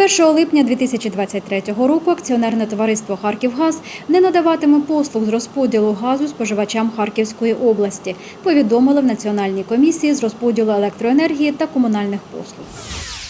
1 липня 2023 року акціонерне товариство Харківгаз не надаватиме послуг з розподілу газу споживачам Харківської області. Повідомили в Національній комісії з розподілу електроенергії та комунальних послуг.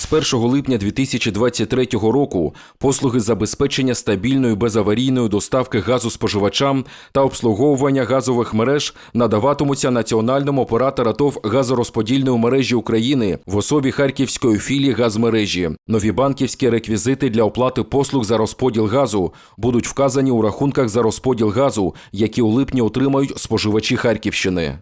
З 1 липня 2023 року послуги забезпечення стабільної безаварійної доставки газу споживачам та обслуговування газових мереж надаватимуться національному оператору ТОВ газорозподільної мережі України в особі Харківської філії газмережі. Нові банківські реквізити для оплати послуг за розподіл газу будуть вказані у рахунках за розподіл газу, які у липні отримають споживачі Харківщини.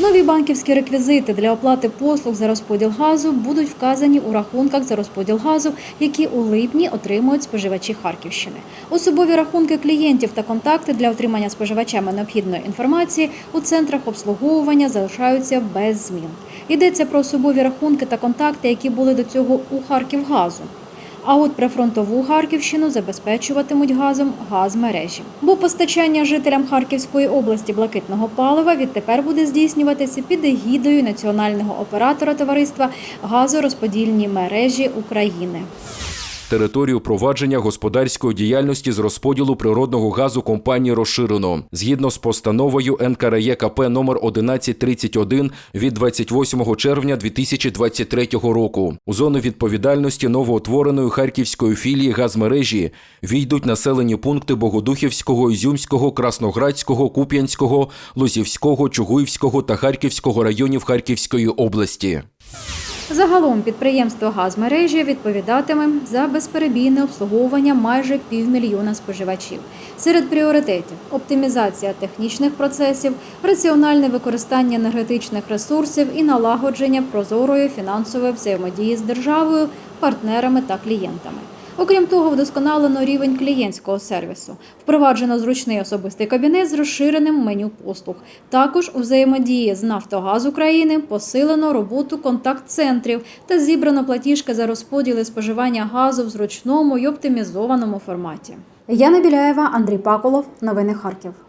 Нові банківські реквізити для оплати послуг за розподіл газу будуть вказані у рахунках за розподіл газу, які у липні отримують споживачі Харківщини. Особові рахунки клієнтів та контакти для отримання споживачами необхідної інформації у центрах обслуговування залишаються без змін. Йдеться про особові рахунки та контакти, які були до цього у Харківгазу. А от прифронтову Харківщину забезпечуватимуть газом газмережі. Бо постачання жителям Харківської області блакитного палива відтепер буде здійснюватися під егідою національного оператора товариства газорозподільні мережі України. Територію провадження господарської діяльності з розподілу природного газу компанії розширено згідно з постановою НКРЄКП номер 1131 від 28 червня 2023 року. У зону відповідальності новоутвореної харківської філії газмережі війдуть населені пункти Богодухівського, Ізюмського, Красноградського, Куп'янського, Лозівського, Чугуївського та Харківського районів Харківської області. Загалом підприємство газмережі відповідатиме за безперебійне обслуговування майже півмільйона споживачів. Серед пріоритетів оптимізація технічних процесів, раціональне використання енергетичних ресурсів і налагодження прозорої фінансової взаємодії з державою, партнерами та клієнтами. Окрім того, вдосконалено рівень клієнтського сервісу, впроваджено зручний особистий кабінет з розширеним меню послуг. Також у взаємодії з Нафтогаз України посилено роботу контакт-центрів та зібрано платіжки за розподіли споживання газу в зручному й оптимізованому форматі. Яна Біляєва, Андрій Паколов. Новини Харків.